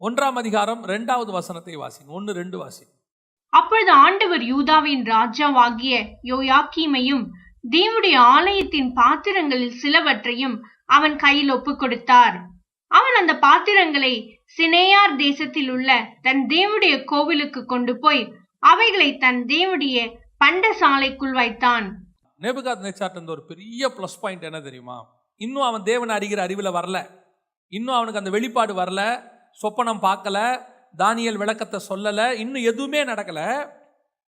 ஒன்றாம் அதிகாரம் ரெண்டாவது வசனத்தை வாசிங்க. ஒன்று ரெண்டு வாசிங்க. அப்பொழுது ஆண்டவர் யூதாவின் ராஜாவாகிய யோயாக்கீமையும் தேவனுடைய ஆலயத்தின் பாத்திரங்களில் சிலவற்றையும் அவன் கையில் ஒப்புக் கொடுத்தார் அவன் அந்த பாத்திரங்களை சினேயார் தேசத்தில் உள்ள தன் தேவனுடைய கோவிலுக்கு கொண்டு போய் அவைகளை தன் தேவனுடைய பண்டசாலைக்குள் வைத்தான். நேபுகாத் நேச்சார்ட் ஒரு பெரிய ப்ளஸ் பாயிண்ட் என்ன தெரியுமா? இன்னும் அவன் தேவனை அறிகிற அறிவில் வரல. இன்னும் அவனுக்கு அந்த வெளிப்பாடு வரல. சொப்பனம் பார்க்கல தானியல் விளக்கத்தை சொல்லலை இன்னும் எதுவுமே நடக்கலை.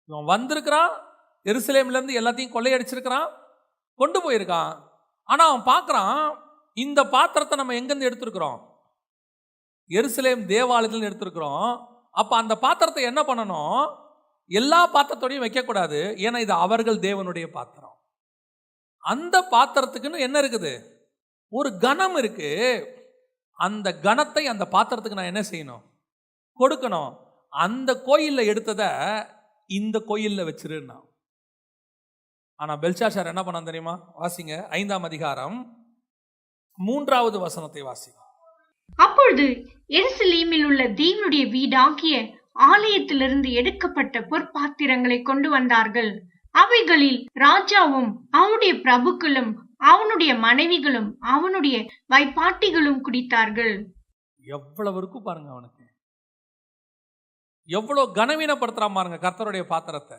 இவன் வந்திருக்கிறான் எருசலேம்லேருந்து எல்லாத்தையும் கொள்ளையடிச்சிருக்கிறான் கொண்டு போயிருக்கான். ஆனால் அவன் பார்க்குறான் இந்த பாத்திரத்தை நம்ம எங்கேருந்து எடுத்திருக்கிறோம்? எருசலேம் தேவாலயத்தில் எடுத்திருக்கிறோம். அப்போ அந்த பாத்திரத்தை என்ன பண்ணணும்? எல்லா பாத்திரத்தோடையும் வைக்கக்கூடாது. ஏன்னா இது அவர்கள் தேவனுடைய பாத்திரம். அந்த பாத்திரத்துக்குன்னு என்ன இருக்குது? ஒரு கணம் இருக்குது அந்த கணத்தை அந்த பாத்திரத்துக்கு நான் என்ன செய்யணும்? கொடுக்கணும். அந்த கோயிலில் எடுத்ததை இந்த கோயிலில் வச்சிருன்னா. ஆனால் பெல்ஷாஷார் என்ன பண்ணான் தெரியுமா? வாசிங்க. ஐந்தாம் அதிகாரம். மூன்றாவது வசனத்தை வாசிங்க. அப்பொழுது எருசலேமில் உள்ள தேவனுடைய வீடாகிய ஆலயத்திலிருந்து எடுக்கப்பட்ட பொற்பாத்திரங்களை கொண்டு வந்தார்கள். அவைகளில் ராஜாவும் அவனுடைய பிரபுக்களும் அவனுடைய மனைவிகளும் அவனுடைய வைப்பாட்டிகளும் குடித்தார்கள். எவ்வளவு இருக்கு பாருங்க அவனுக்கு. எவ்வளோ கனவீனப்படுத்துறான் பாருங்க கர்த்தருடைய பாத்திரத்தை.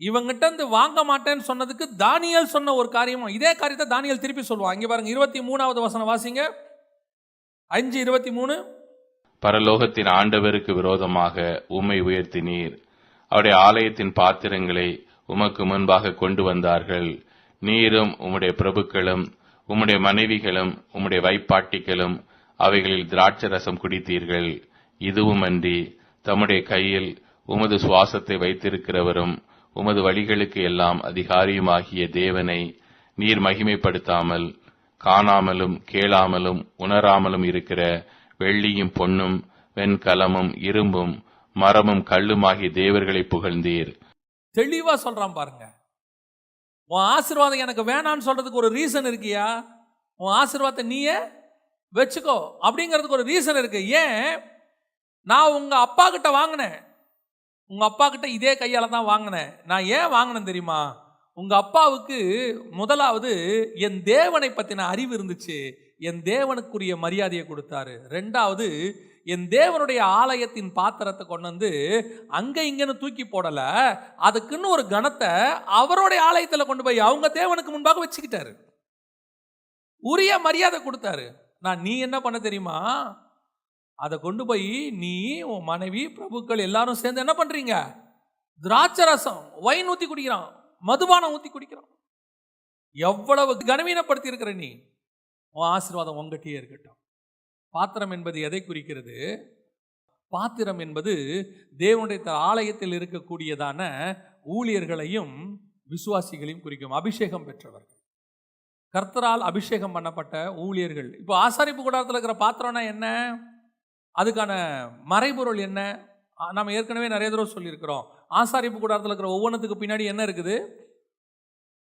இவங்கிட்ட இருந்து வாங்க மாட்டேன்னு சொன்னதுக்கு தானியல் சொன்ன ஒரு காரியமும் இதே காரியத்தை தானியல் திருப்பி சொல்லுவான். இங்க பாருங்க இருபத்தி மூணாவது வசனம் வாசிங்க. அஞ்சு இருபத்தி மூணு. பரலோகத்தின் ஆண்டவருக்கு விரோதமாக உம்மை உயர்த்தினீர். அவருடைய ஆலயத்தின் பாத்திரங்களை உமக்கு முன்பாக கொண்டு வந்தார்கள். நீரும் உம்முடைய பிரபுக்களும் உம்முடைய மனைவிகளும் உம்முடைய வைப்பாட்டிகளும் அவைகளில் திராட்சரசம் குடித்தீர்கள். இதுவுமன்றி தம்முடைய கையில் உமது சுவாசத்தை வைத்திருக்கிறவரும் உமது வழிகளுக்கு எல்லாம் அதிகாரியுமாகிய தேவனை நீர் மகிமைப்படுத்தாமல் காணாமலும் கேளாமலும் உணராமலும் இருக்கிற வெள்ளியும் பொன்னும் வெண்கலமும் இரும்பும் மரமும் கல்லுமாகிய தேவர்களை புகழ்ந்தீர். தெளிவா சொல்றான் பாருங்க. உன் ஆசீர்வாதம் எனக்கு வேணான்னு சொல்கிறதுக்கு ஒரு ரீசன் இருக்கியா? உன் ஆசீர்வாதத்தை நீயே வச்சுக்கோ. அப்படிங்கிறதுக்கு ஒரு ரீசன் இருக்குது ஏன்? நான் உங்கள் அப்பா கிட்ட வாங்கினேன். உங்கள் அப்பா கிட்ட இதே கையால் தான் வாங்கினேன். நான் ஏன் வாங்கினேன் தெரியுமா? உங்கள் அப்பாவுக்கு முதலாவது என் தேவனை பற்றின அறிவு இருந்துச்சு. என் தேவனுக்குரிய மரியாதையை கொடுத்தாரு. ரெண்டாவது என் தேவனுடைய ஆலயத்தின் பாத்திரத்தை கொண்டு வந்து அங்கே இங்கேன்னு தூக்கி போடலை. அதுக்குன்னு ஒரு கணத்தை அவருடைய ஆலயத்தில் கொண்டு போய் அவங்க தேவனுக்கு முன்பாக வச்சுக்கிட்டாரு. உரிய மரியாதை கொடுத்தாரு. நான் நீ என்ன பண்ண தெரியுமா? அதை கொண்டு போய் நீ உன் மனைவி பிரபுக்கள் எல்லாரும் சேர்ந்து என்ன பண்றீங்க? திராட்சை ரசம் வைன் ஊற்றி குடிக்கிறான் மதுபானம் ஊற்றி குடிக்கிறான். எவ்வளவு கனவீனப்படுத்தி இருக்கிற நீ? உன் ஆசீர்வாதம் உங்ககிட்டயே இருக்கட்டும். பாத்திரம் என்பது எதை குறிக்கிறது? பாத்திரம் என்பது தேவனுடைய த- ஆலயத்தில் இருக்கக்கூடியதான ஊழியர்களையும் விசுவாசிகளையும் குறிக்கும் அபிஷேகம் பெற்றவர்கள் கர்த்தரால் அபிஷேகம் பண்ணப்பட்ட ஊழியர்கள். இப்போ ஆசாரிப்பு கூடாரத்தில் இருக்கிற பாத்திரம்னா என்ன? அதுக்கான மறைபொருள் என்ன? நம்ம ஏற்கனவே நிறைய தடவை சொல்லியிருக்கிறோம். ஆசாரிப்பு கூடாரத்தில் இருக்கிற ஒவ்வொன்றுத்துக்கு பின்னாடி என்ன இருக்குது?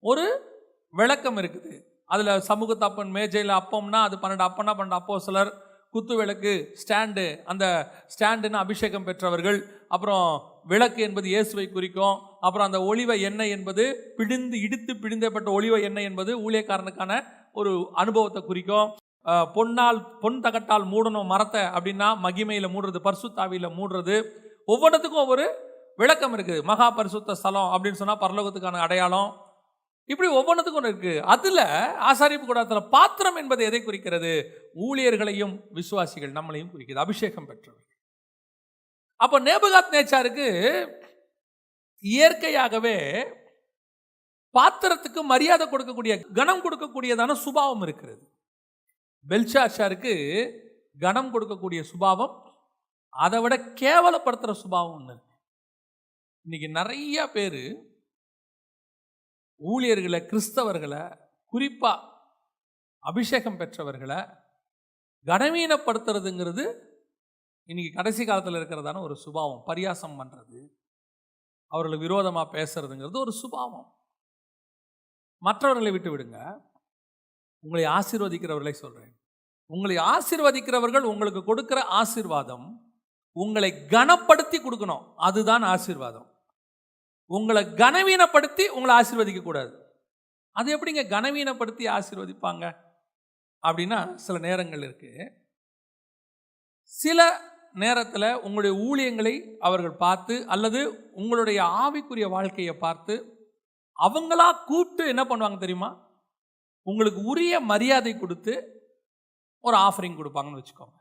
ஒரு விளக்கம் இருக்குது. அதில் சமூகத்தப்பன் மேஜையில் அப்பம்னா அது பன்னெண்டு அப்பன்னா பன்னெண்டு அப்போ சிலர் குத்து விளக்கு ஸ்டாண்டு அந்த ஸ்டாண்டுன்னு அபிஷேகம் பெற்றவர்கள் அப்புறம் விளக்கு என்பது இயேசுவை குறிக்கும் அப்புறம் அந்த ஒளிவ எண்ணெய் என்பது பிடிந்து இடித்து பிடிந்தப்பட்ட ஒளிவ எண்ணெய் என்பது ஊழியக்காரனுக்கான ஒரு அனுபவத்தை குறிக்கும். பொன்னால் பொன் தகட்டால் மூடணும் மரத்தை அப்படின்னா மகிமையில் மூடுறது பர்சுத்தாவியில் மூடுறது. ஒவ்வொன்றுத்துக்கும் ஒவ்வொரு விளக்கம் இருக்குது. மகா பரிசுத்த ஸ்தலம் அப்படின்னு சொன்னால் பரலோகத்துக்கான அடையாளம் இப்படி ஒவ்வொன்றுத்துக்கும் ஒன்று இருக்குது அதில் ஆசாரிப்பு கூடாரத்தில் பாத்திரம் என்பது எதை குறிக்கிறது? ஊழியர்களையும் விசுவாசிகள் நம்மளையும் குறிக்கிறது அபிஷேகம் பெற்றவர் அப்போ நேபுகாத் நேச்சாருக்கு இயற்கையாகவே பாத்திரத்துக்கு மரியாதை கொடுக்கக்கூடிய கணம் கொடுக்கக்கூடியதான சுபாவம் இருக்கிறது. பெல்ஷாஷாருக்கு கணம் கொடுக்கக்கூடிய சுபாவம் அதை விட கேவலப்படுத்துகிற சுபாவம் ஒன்று இன்னைக்கு நிறைய பேர் ஊழியர்களை கிறிஸ்தவர்களை குறிப்பாக அபிஷேகம் பெற்றவர்களை கனவீனப்படுத்துறதுங்கிறது இன்றைக்கி கடைசி காலத்தில் இருக்கிறதான ஒரு சுபாவம். பரியாசம் பண்ணுறது அவர்களுக்கு விரோதமாக பேசுறதுங்கிறது ஒரு சுபாவம். மற்றவர்களை விட்டு விடுங்க. உங்களை ஆசீர்வதிக்கிறவர்களை சொல்கிறேன் உங்களை ஆசீர்வதிக்கிறவர்கள் உங்களுக்கு கொடுக்குற ஆசீர்வாதம் உங்களை கனப்படுத்தி கொடுக்கணும். அதுதான் ஆசீர்வாதம். உங்களை கனவீனப்படுத்தி உங்களை ஆசீர்வதிக்க கூடாது அது எப்படிங்க கனவீனப்படுத்தி ஆசீர்வதிப்பாங்க? அப்படின்னா சில நேரங்கள் இருக்கு. சில நேரத்தில் உங்களுடைய ஊழியங்களை அவர்கள் பார்த்து அல்லது உங்களுடைய ஆவிக்குரிய வாழ்க்கையை பார்த்து அவங்களா கூப்பிட்டு என்ன பண்ணுவாங்க தெரியுமா? உங்களுக்கு உரிய மரியாதை கொடுத்து ஒரு ஆஃபரிங் கொடுப்பாங்கன்னு வச்சுக்கோங்க.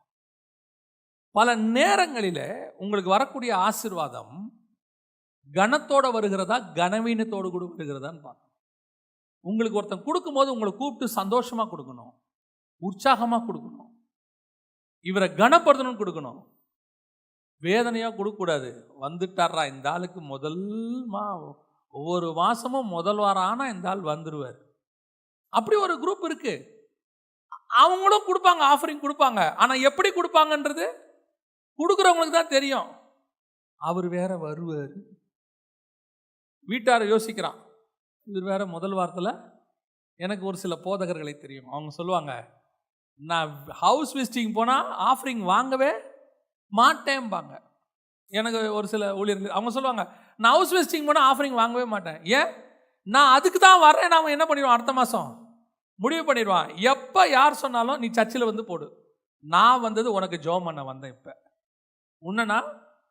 பல நேரங்களில் உங்களுக்கு வரக்கூடிய ஆசிர்வாதம் கனத்தோட வருகிறதா கனவீனத்தோடு கூட வருகிறதான்னு பார்க்கணும். உங்களுக்கு ஒருத்தன் கொடுக்கும்போது உங்களை கூப்பிட்டு சந்தோஷமாக கொடுக்கணும். உற்சாகமாக கொடுக்கணும். இவரை கனப்படுத்தணும்னு கொடுக்கணும். வேதனையாக கொடுக்கக்கூடாது. வந்துட்டாரா இந்த ஆளுக்கு முதல் மா ஒவ்வொரு மாதமும் முதல் வாரம் ஆனால் இந்த ஆள் வந்துடுவார் அப்படி ஒரு குரூப் இருக்கு. அவங்களும் கொடுப்பாங்க ஆஃபரிங் கொடுப்பாங்க. ஆனால் எப்படி கொடுப்பாங்கன்றது? கொடுக்குறவங்களுக்கு தான் தெரியும். அவர் வேற வருவார். வீட்டார் யோசிக்கிறான். இவர் வேற முதல் வாரத்தில் எனக்கு ஒரு சில போதகர்களை தெரியும். அவங்க சொல்லுவாங்க நான் ஹவுஸ் விசிட்டிங் போனால் ஆஃபரிங் வாங்கவே மாட்டேன்பாங்க எனக்கு ஒரு சில ஊழியர்கள் அவங்க சொல்லுவாங்க நான் ஹவுஸ் விசிட்டிங் போனால் ஆஃபரிங் வாங்கவே மாட்டேன். ஏன்? நான் அதுக்கு தான் வரேன் நாம் என்ன பண்ணிடுவோம் அடுத்த மாதம் முடிவு பண்ணிடுவான். எப்போ யார் சொன்னாலும் நீ சர்ச்சில் வந்து போடு. நான் வந்தது உனக்கு ஜோம் பண்ண வந்தேன் இப்போ. உன்னை நான்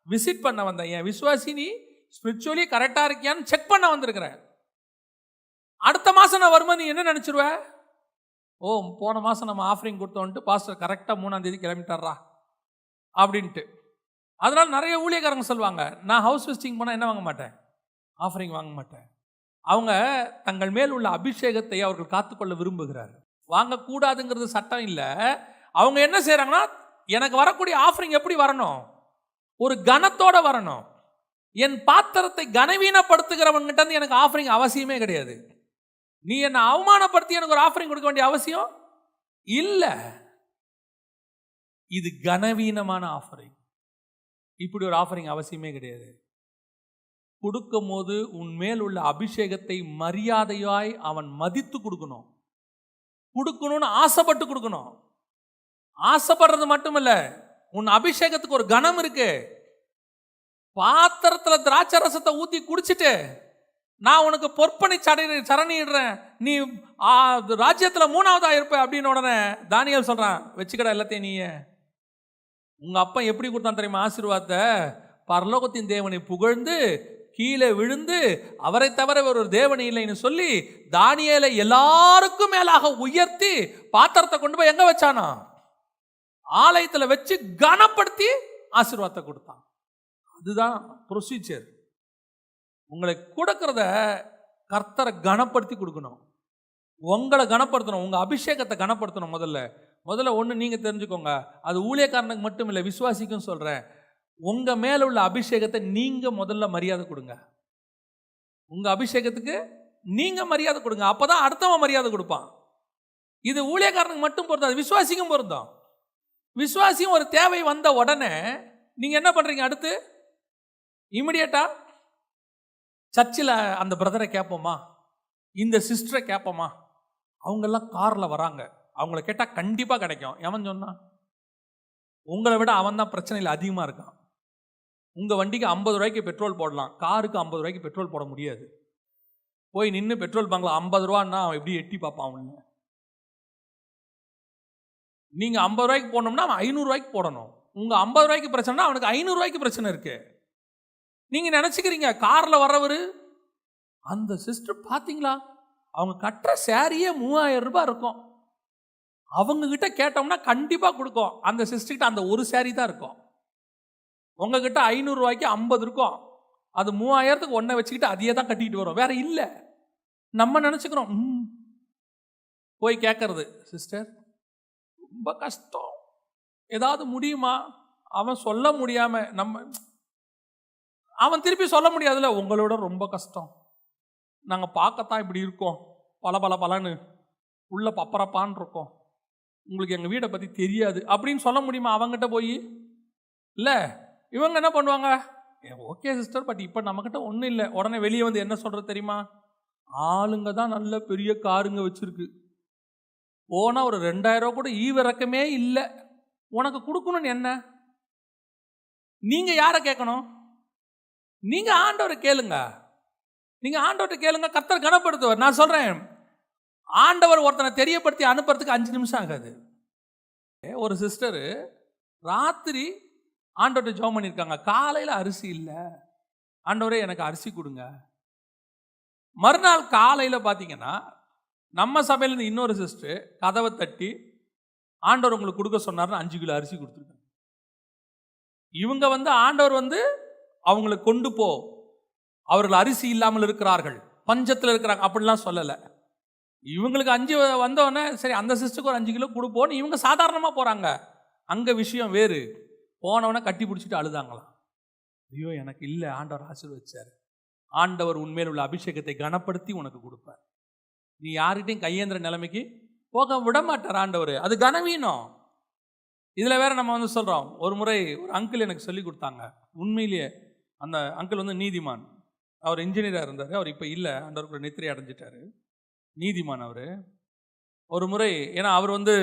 விசிட் பண்ண வந்தேன். என் விசுவாசி நீ ஸ்பிரிச்சுவலி கரெக்டாக இருக்கியான்னு செக் பண்ண வந்திருக்கிறேன் அடுத்த மாதம் நான் வரும்போது நீ என்ன நினச்சிருவ? ஓ போன மாதம் நம்ம ஆஃபரிங் கொடுத்தோன்ட்டு பாஸ்டர் கரெக்டாக மூணாம் தேதி கிளம்பிட்டாரா அப்படின்ட்டு. அதனால் நிறைய ஊழியக்காரங்க சொல்லுவாங்க நான் ஹவுஸ் விசிட்டிங் போனால் என்ன வாங்க மாட்டேன்? ஆஃபரிங் வாங்க மாட்டேன். அவங்க தங்கள் மேல் உள்ள அபிஷேகத்தை அவர்கள் காத்துக்கொள்ள விரும்புகிறார். வாங்கக்கூடாதுங்கிறது சட்டம் இல்லை. அவங்க என்ன செய்கிறாங்கன்னா எனக்கு வரக்கூடிய ஆஃபரிங் எப்படி வரணும்? ஒரு கனத்தோடு வரணும். என் பாத்திரத்தை கனவீனப்படுத்துகிறவங்கிட்ட இருந்து எனக்கு ஆஃபரிங் அவசியமே கிடையாது. நீ என்னை அவமானப்படுத்தி எனக்கு ஒரு ஆஃபரிங் கொடுக்க வேண்டிய அவசியம் இல்லை. இது கனவீனமான ஆஃபரிங் இப்படி ஒரு ஆஃபரிங் அவசியமே கிடையாது. கொடுக்கும் போது உன் மேல் உள்ள அபிஷேகத்தை மரியாதையாய் அவன் மதித்து கொடுக்கணும். கொடுக்கணும்னு ஆசைப்பட்டு கொடுக்கணும். ஆசைப்படுறது மட்டுமல்ல உன் அபிஷேகத்துக்கு ஒரு கணம் இருக்குது பாத்திரத்தில் திராட்சை ரசத்தை ஊற்றி குடிச்சிட்டு நான் உனக்கு பொற்பனை சடை சரணிடுறேன் நீ ராஜ்யத்தில் மூணாவதாக மூணாவதா இருப்ப அப்படின்னு உடனே தானியல் சொல்கிறான் வச்சுக்கடா எல்லாத்தையும் நீயே. உங்கள் அப்பா எப்படி கொடுத்தான் தெரியுமா ஆசீர்வாதத்தை? பரலோகத்தின் தேவனை புகழ்ந்து கீழே விழுந்து அவரை தவிர வேற ஒரு தேவன் இல்லைன்னு சொல்லி தானியலை எல்லாருக்கும் மேலாக உயர்த்தி பாத்திரத்தை கொண்டு போய் எங்கே வச்சானா? ஆலயத்தில் வச்சு கனப்படுத்தி ஆசீர்வாதத்தை கொடுத்தான். அதுதான் ப்ரொசீஜர் உங்களை கொடுக்கறத கர்த்தரை கனப்படுத்தி கொடுக்கணும். உங்களை கனப்படுத்தணும். உங்கள் அபிஷேகத்தை கனப்படுத்தணும் முதல்ல. முதல்ல ஒன்று நீங்கள் தெரிஞ்சுக்கோங்க. அது ஊழியக்காரனுக்கு மட்டும் இல்லை விசுவாசிக்கும் சொல்கிறேன் உங்கள் மேலே உள்ள அபிஷேகத்தை நீங்கள் முதல்ல மரியாதை கொடுங்க. உங்கள் அபிஷேகத்துக்கு நீங்கள் மரியாதை கொடுங்க. அப்போ தான் அடுத்தவன் மரியாதை கொடுப்பான். இது ஊழியக்காரனுக்கு மட்டும் பொருந்தாது விசுவாசிக்கும் பொருந்தும். விசுவாசியும் ஒரு தேவை வந்த உடனே நீங்கள் என்ன பண்ணுறீங்க அடுத்து? இமிடியட்டா சர்ச்சில் அந்த பிரதரை கேட்போமா இந்த சிஸ்டரை கேட்போமா அவங்கெல்லாம் காரில் வராங்க. அவங்கள கேட்டால் கண்டிப்பாக கிடைக்கும். எவன் சொன்னான்? உங்களை விட அவன் தான் பிரச்சனையில் அதிகமாக இருக்கான். உங்கள் வண்டிக்கு ஐம்பது ரூபாய்க்கு பெட்ரோல் போடலாம். காருக்கு ஐம்பது ரூபாய்க்கு பெட்ரோல் போட முடியாது. போய் நின்று பெட்ரோல் பங்கில் ஐம்பது ரூபான்னா அவன் எப்படி எட்டி பார்ப்பான் அவன் நீங்கள் ஐம்பது ரூபாய்க்கு போடணும்னா அவன் ஐநூறுரூவாய்க்கு போடணும். உங்கள் ஐம்பது ரூபாய்க்கு பிரச்சனைனா அவனுக்கு ஐநூறுரூவாய்க்கு பிரச்சனை இருக்குது நீங்கள் நினச்சிக்கிறீங்க காரில் வர்றவர் அந்த சிஸ்டர் பார்த்தீங்களா அவங்க கட்டுற சாரியே மூவாயிரம் ரூபாய் இருக்கும். அவங்க கிட்ட கேட்டோம்னா கண்டிப்பாக கொடுக்கும். அந்த சிஸ்டர்கிட்ட அந்த ஒரு சாரி தான் இருக்கும். உங்ககிட்ட ஐநூறுரூவாய்க்கு ஐம்பது இருக்கும். அது மூவாயிரத்துக்கு ஒன்றை வச்சுக்கிட்டு அதையே தான் கட்டிக்கிட்டு வரும். வேற இல்லை. நம்ம நினச்சிக்கிறோம் ம். போய் கேட்கறது சிஸ்டர் ரொம்ப கஷ்டம். ஏதாவது முடியுமா? அவன் சொல்ல முடியாமல் நம்ம அவன் திருப்பி சொல்ல முடியாதுல்ல உங்களோட ரொம்ப கஷ்டம். நாங்கள் பார்க்கத்தான் இப்படி இருக்கோம். பல பல பலன்னு உள்ள பப்பரப்பான்னு இருக்கோம். உங்களுக்கு எங்கள் வீடை பற்றி தெரியாது. அப்படின்னு சொல்ல முடியுமா அவங்ககிட்ட போய்? இல்லை. இவங்க என்ன பண்ணுவாங்க? ஓகே சிஸ்டர் பட் இப்போ நம்மக்கிட்ட ஒன்றும் இல்லை. உடனே வெளியே வந்து என்ன சொல்கிறது தெரியுமா? ஆளுங்க தான் நல்ல பெரிய காருங்க வச்சுருக்கு. போனால் ஒரு ரெண்டாயிரம் கூட ஈவிறக்கமே இல்லை. உனக்கு கொடுக்கணும்னு என்ன? நீங்கள் யாரை கேட்கணும் நீங்கள் ஆண்டவரை கேளுங்க. நீங்கள் ஆண்டவர்கிட்ட கேளுங்க கர்த்தர் கனப்படுத்துவார். நான் சொல்கிறேன் ஆண்டவர் ஒருத்தனை தெரியப்படுத்தி அனுப்புறதுக்கு அஞ்சு நிமிஷம் ஆகாது. ஒரு சிஸ்டரு ராத்திரி ஆண்டவர்கிட்ட ஜோம் பண்ணியிருக்காங்க. காலையில் அரிசி இல்லை. ஆண்டவரே எனக்கு அரிசி கொடுங்க. மறுநாள் காலையில் பார்த்தீங்கன்னா நம்ம சபையிலேருந்து இன்னொரு சிஸ்டர் கதவை தட்டி ஆண்டவர் உங்களுக்கு கொடுக்க சொன்னார்னு அஞ்சு கிலோ அரிசி கொடுத்துருக்காங்க. இவங்க வந்து ஆண்டவர் வந்து அவங்கள கொண்டு போ. அவர்கள் அரிசி இல்லாமல் இருக்கிறார்கள். பஞ்சத்தில் இருக்கிறாங்க. அப்படிலாம் சொல்லலை. இவங்களுக்கு அஞ்சு வந்தோடனே சரி அந்த சிஸ்டருக்கு ஒரு அஞ்சு கிலோ கொடுப்போன்னு இவங்க சாதாரணமாக போகிறாங்க அங்கே விஷயம் வேறு. போனவனே கட்டி பிடிச்சிட்டு அழுதாங்களாம். ஐயோ எனக்கு இல்லை ஆண்டவர் ஆசீர்வதிச்சார். ஆண்டவர் உண்மையில் உள்ள அபிஷேகத்தை கனப்படுத்தி உனக்கு கொடுப்பார். நீ யார்கிட்டையும் கையேந்திர நிலைமைக்கு போக விட மாட்டார் ஆண்டவர். அது கனவீனம். இதில் வேற நம்ம வந்து சொல்கிறோம் ஒரு முறை ஒரு அங்கிள் எனக்கு சொல்லி கொடுத்தாங்க. உண்மையிலேயே அந்த அங்கிள் வந்து நீதிமான். அவர் இன்ஜினியராக இருந்தார். அவர் இப்போ இல்லை. ஆண்டவருக்கு நித்திரை அடைஞ்சிட்டார். நீதிமான் அவர். ஒரு முறை ஏன்னா அவர் வந்து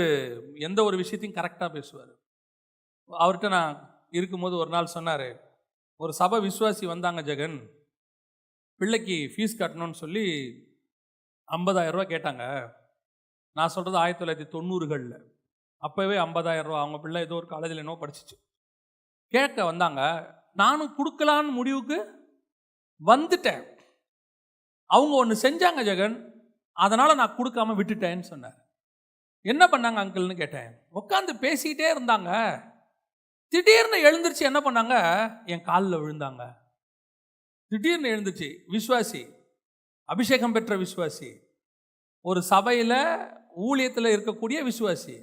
எந்த ஒரு விஷயத்தையும் கரெக்டாக பேசுவார். அவர்கிட்ட நான் இருக்கும்போது ஒரு நாள் சொன்னார் ஒரு சபை விசுவாசி வந்தாங்க ஜெகன். பிள்ளைக்கு ஃபீஸ் கட்டணும்னு சொல்லி 50000 கேட்டாங்க. நான் சொல்கிறது ஆயிரத்தி தொள்ளாயிரத்தி தொண்ணூறுகளில். அப்போவே 50000 ரூபா அவங்க பிள்ளை ஏதோ ஒரு காலேஜில் என்னவோ படிச்சிச்சு. கேட்க வந்தாங்க. நானும் கொடுக்கலான்னு முடிவுக்கு வந்துட்டேன். அவங்க ஒன்று செஞ்சாங்க ஜெகன் அதனால் நான் கொடுக்காம விட்டுட்டேன்னு சொன்னார். என்ன பண்ணாங்க அங்கிள்னு கேட்டேன். உட்காந்து பேசிக்கிட்டே இருந்தாங்க. திடீர்னு எழுந்திருச்சு என்ன பண்ணாங்க? என் காலில் விழுந்தாங்க. திடீர்னு எழுந்துச்சு விஸ்வாசி அபிஷேகம் பெற்ற விஸ்வாசி ஒரு சபையில் ஊழியத்தில் இருக்கக்கூடிய விசுவாசி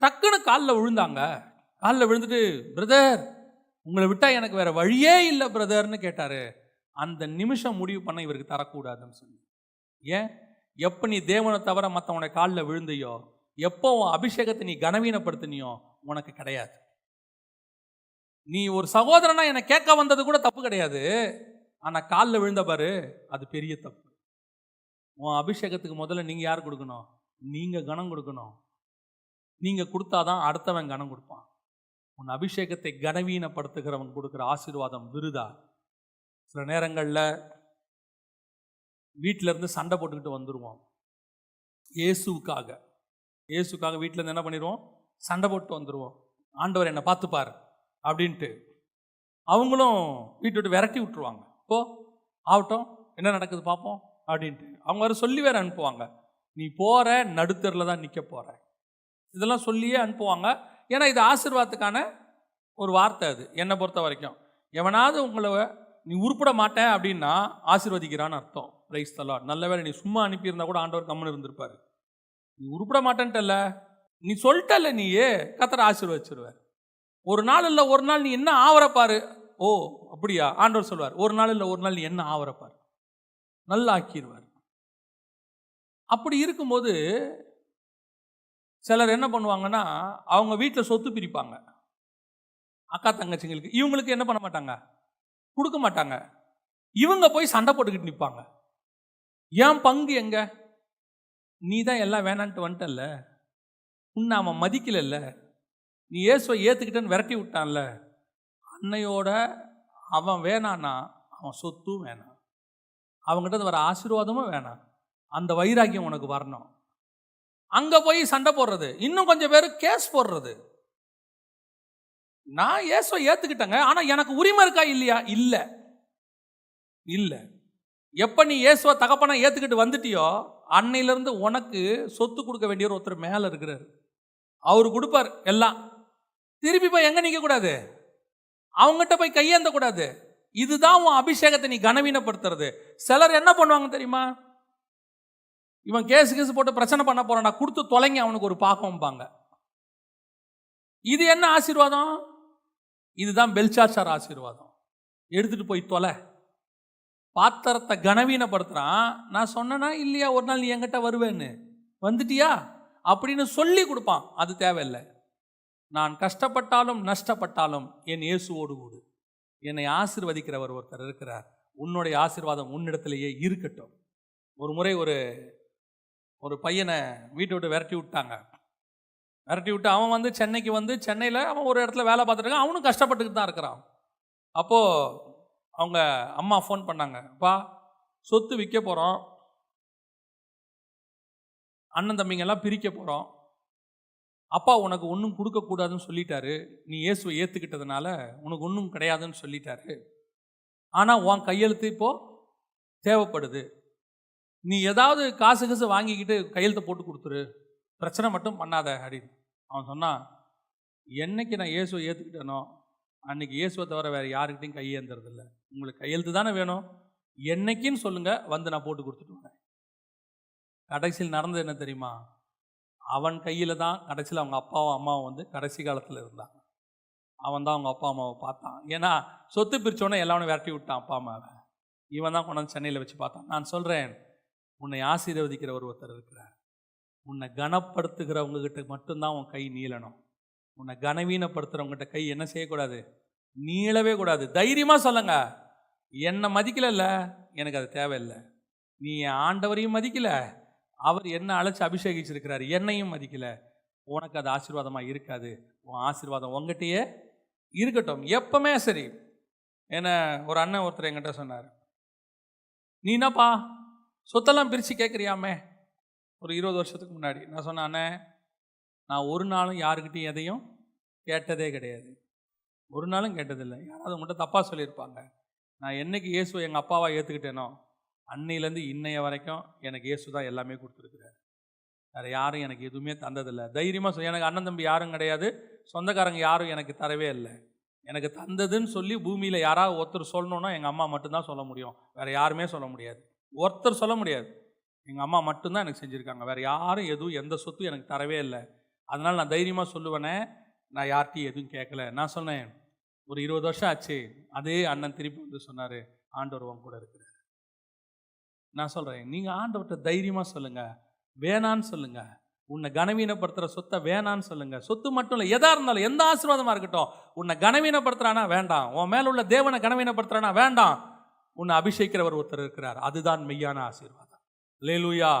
டக்குன்னு காலில் விழுந்தாங்க. காலில் விழுந்துட்டு பிரதர் உங்களை விட்டால் எனக்கு வேற வழியே இல்லை பிரதர்னு கேட்டாரு. அந்த நிமிஷம் முடிவு பண்ண இவருக்கு தரக்கூடாதுன்னு சொல்லி. ஏன்? எப்போ நீ தேவனை தவிர மற்றவனை காலில் விழுந்தையோ எப்போ உன் அபிஷேகத்தை நீ கனவீனப்படுத்தினியோ உனக்கு கிடையாது. நீ ஒரு சகோதரனா என்னை கேட்க வந்தது கூட தப்பு கிடையாது. ஆனால் காலில் விழுந்த பாரு அது பெரிய தப்பு. உன் அபிஷேகத்துக்கு முதல்ல நீங்கள் யார் கொடுக்கணும்? நீங்கள் கனம் கொடுக்கணும். நீங்கள் கொடுத்தாதான் அடுத்தவன் கனம் கொடுப்பான். உன் அபிஷேகத்தை கனவீனப்படுத்துகிறவன் கொடுக்குற ஆசீர்வாதம் விருதா? சில நேரங்களில் வீட்டிலேருந்து சண்டை போட்டுக்கிட்டு வந்துடுவோம் இயேசுக்காக இயேசுக்காக வீட்டிலேருந்து என்ன பண்ணிடுவோம் சண்டை போட்டு வந்துடுவோம் ஆண்டவர் என்னை பார்த்துப்பார் அப்படின்ட்டு. அவங்களும் வீட்டை விட்டு விரட்டி விட்டுருவாங்க. போ ஆகட்டும் என்ன நடக்குது பார்ப்போம் அப்படின்ட்டு. அவங்க வேறு சொல்லி வேறு அனுப்புவாங்க. நீ போகிற நடுத்தரில் தான் நிற்க போகிற இதெல்லாம் சொல்லியே அனுப்புவாங்க. ஏன்னா இது ஆசிர்வாதத்துக்கான ஒரு வார்த்தை அது. என்னை பொறுத்த வரைக்கும். எவனாவது உங்களை நீ உருப்பிட மாட்டேன் அப்படின்னா ஆசிர்வதிக்கிறான்னு அர்த்தம். பிரைஸ் தலா நல்ல வேளை நீ சும்மா அனுப்பியிருந்தா கூட ஆண்டவர் கம்மன் இருந்திருப்பார். நீ உருப்பிட மாட்டேன்ட்டல்ல. நீ சொல்லிட்டல்ல நீயே. கத்தரை ஆசீர்வதிச்சிருவார் ஒரு நாள் இல்லை ஒரு நாள் நீ என்ன ஆவற ஓ அப்படியா? ஆண்டவர் சொல்வார். ஒரு நாள் இல்லை ஒரு நாள் நீ என்ன ஆவரப்பார்? நல்லா ஆக்கிடுவார் அப்படி இருக்கும்போது சிலர் என்ன பண்ணுவாங்கன்னா அவங்க வீட்டில் சொத்து பிரிப்பாங்க. அக்கா தங்கச்சிங்களுக்கு. இவங்களுக்கு என்ன பண்ண மாட்டாங்க? கொடுக்க மாட்டாங்க. இவங்க போய் சண்டை போட்டுக்கிட்டு நிற்பாங்க ஏன் பங்கு எங்க? நீ தான் எல்லாம் வேணான்ட்டு வந்துட்டல்ல. உன்னை அவன் மதிக்கலல்ல. நீ ஏசுவை ஏற்றுக்கிட்டேன்னு விரட்டி விட்டான்ல. அன்னையோட அவன் வேணான்னா அவன் சொத்தும் வேணாம். அவங்ககிட்ட வர ஆசீர்வாதமும் வேணாம். அந்த வைராக்கியம் உனக்கு வரணும். அங்கே போய் சண்டை போடுறது. இன்னும் கொஞ்சம் பேர் கேஸ் போடுறது. நான் ஏசுவை ஏற்றுக்கிட்டேங்க ஆனால் எனக்கு உரிமை இருக்கா இல்லையா? இல்லை. இல்லை. எப்போ நீ இயேசுவை தகப்பனை ஏற்றுக்கிட்டு வந்துட்டியோ அன்னையிலேருந்து உனக்கு சொத்து கொடுக்க வேண்டிய ஒருத்தர் மேலே இருக்கிறார். அவர் கொடுப்பார் எல்லாம். திருப்பி போய் எங்கே நிற்கக்கூடாது அவங்ககிட்ட போய் கையேந்தக்கூடாது. இதுதான் உன் அபிஷேகத்தை நீ கனவீனப்படுத்துறது. சிலர் என்ன பண்ணுவாங்க தெரியுமா? இவன் கேஸ் கேஸ் போட்டு பிரச்சனை பண்ண போறான்டா கொடுத்து தொலைங்க அவனுக்கு ஒரு பாக்கம்பாங்க இது என்ன ஆசீர்வாதம்? இதுதான் பெல்சாச்சார் ஆசீர்வாதம். எடுத்துட்டு போய் தொலை. பாத்திரத்தை கனவீனப்படுத்துறான். நான் சொன்னனா இல்லையா ஒரு நாள் நீ என்கிட்ட வருவேன்னு? வந்துட்டியா? அப்படின்னு சொல்லி கொடுப்பான். அது தேவையில்லை. நான் கஷ்டப்பட்டாலும் நஷ்டப்பட்டாலும் என் இயேசுவோடு கூடு. என்னை ஆசிர்வதிக்கிறவர் ஒருத்தர் இருக்கிறார். உன்னுடைய ஆசீர்வாதம் உன்னிடத்திலேயே இருக்கட்டும். ஒரு முறை ஒரு ஒரு பையனை வீட்டை விட்டு விரட்டி விட்டாங்க. விரட்டி விட்டு அவன் வந்து சென்னைக்கு வந்து சென்னையில் அவன் ஒரு இடத்துல வேலை பார்த்துட்டு அவனும் கஷ்டப்பட்டுக்கிட்டு தான் இருக்கிறான். அப்போது அவங்க அம்மா ஃபோன் பண்ணாங்க. பா சொத்து விற்க போகிறோம் அண்ணன் தம்பிங்கெல்லாம் பிரிக்க போகிறோம் அப்பா உனக்கு ஒன்றும் கொடுக்கக்கூடாதுன்னு சொல்லிட்டாரு. நீ இயேசுவை ஏற்றுக்கிட்டதுனால உனக்கு ஒன்றும் கிடையாதுன்னு சொல்லிட்டாரு. ஆனால் உன் கையெழுத்து இப்போது தேவைப்படுது. நீ ஏதாவது காசு காசு வாங்கிக்கிட்டு கையெழுத்தை போட்டு கொடுத்துரு. பிரச்சனை மட்டும் பண்ணாத அப்படின்னு. அவன் சொன்னான் என்னைக்கு நான் இயேசுவை ஏற்றுக்கிட்டேனோ அன்னைக்கு இயேசுவை தவிர வேறு யாருக்கிட்டையும் கையேந்துறதில்ல உங்களுக்கு கையெழுத்து தானே வேணும்? என்னைக்குன்னு சொல்லுங்கள் வந்து நான் போட்டு கொடுத்துட்டு வரேன். கடைசியில் நடந்தது என்ன தெரியுமா? அவன் கையில் தான் கடைசியில் அவங்க அப்பாவும் அம்மாவும் வந்து கடைசி காலத்தில் இருந்தாங்க. அவன் தான் அவங்க அப்பா அம்மாவை பார்த்தான். ஏன்னா சொத்து பிரிச்சோன்னே எல்லாமே விரட்டி விட்டான் அப்பா அம்மாவை. இவன் தான் கொண்டாந்து சென்னையில் வச்சு பார்த்தான். நான் சொல்கிறேன் உன்னை ஆசீர்வதிக்கிற ஒரு ஒருத்தர் இருக்கிறார். உன்னை கனப்படுத்துகிறவங்க கிட்ட மட்டும்தான் உன் கை நீளணும். உன்னை கனவீனப்படுத்துகிறவங்ககிட்ட கை என்ன செய்யக்கூடாது? நீளவே கூடாது. தைரியமாக சொல்லுங்க. என்னை மதிக்கலல்ல? எனக்கு அது தேவையில்லை. நீ என் ஆண்டவரையும் மதிக்கல. அவர் என்ன அழைச்சி அபிஷேகிச்சிருக்கிறார். என்னையும் மதிக்கல. உனக்கு அது ஆசீர்வாதமாக இருக்காது. உன் ஆசீர்வாதம் உங்ககிட்டயே இருக்கட்டும். எப்பவுமே சரி. என்ன ஒரு அண்ணன் ஒருத்தர் என்கிட்ட சொன்னார். நீ என்னப்பா? சொத்தெல்லாம் பிரித்து கேட்குறியாமே ஒரு இருபது வருஷத்துக்கு முன்னாடி. நான் சொன்னானே நான் ஒரு நாளும் யாருக்கிட்டையும் எதையும் கேட்டதே கிடையாது. ஒரு நாளும் கேட்டதில்லை. யாராவது உங்கள்கிட்ட தப்பாக சொல்லியிருப்பாங்க. நான் என்னைக்கு இயேசுவை எங்கள் அப்பாவாக ஏற்றுக்கிட்டேனோ அன்னையிலேருந்து இன்னைய வரைக்கும் எனக்கு இயேசு தான் எல்லாமே கொடுத்துருக்குறாரு. வேறு யாரும் எனக்கு எதுவுமே தந்ததில்லை. தைரியமாக சொல்லி எனக்கு அண்ணன் தம்பி யாரும் கிடையாது. சொந்தக்காரங்க யாரும் எனக்கு தரவே இல்லை. எனக்கு தந்ததுன்னு சொல்லி பூமியில் யாராவது ஒருத்தர் சொல்லணுன்னா எங்கள் அம்மா மட்டும்தான் சொல்ல முடியும். வேறு யாருமே சொல்ல முடியாது. ஒருத்தர் சொல்ல முடியாது. எங்கள் அம்மா மட்டும்தான் எனக்கு செஞ்சுருக்காங்க. வேறு யாரும் எதுவும் எந்த சொத்தும் எனக்கு தரவே இல்லை. அதனால் நான் தைரியமாக சொல்லுவேனே நான் யார்கிட்டையும் எதுவும் கேட்கல நான் சொன்னேன் ஒரு இருபது வருஷம் ஆச்சு. அதே அண்ணன் திருப்பி வந்து சொன்னார் ஆண்டவர் உன் கூட இருக்கிறார். நான் சொல்கிறேன் நீங்கள் ஆண்டவர்கிட்ட தைரியமாக சொல்லுங்கள் வேணான்னு சொல்லுங்கள் உன்னை கனவீனப்படுத்துகிற சொத்தை வேணான்னு சொல்லுங்கள் சொத்து மட்டும் இல்லை எதாக இருந்தாலும் எந்த ஆசீர்வாதமாக இருக்கட்டும் உன்னை கனவீனப்படுத்துகிறானா வேண்டாம். உன் மேலே உள்ள தேவனை கனவீனப்படுத்துகிறானா வேண்டாம். உன்னை அபிஷேக்கிறவர் ஒருத்தர் இருக்கிறார். அதுதான் மெய்யான ஆசீர்வாதம். லேலூயா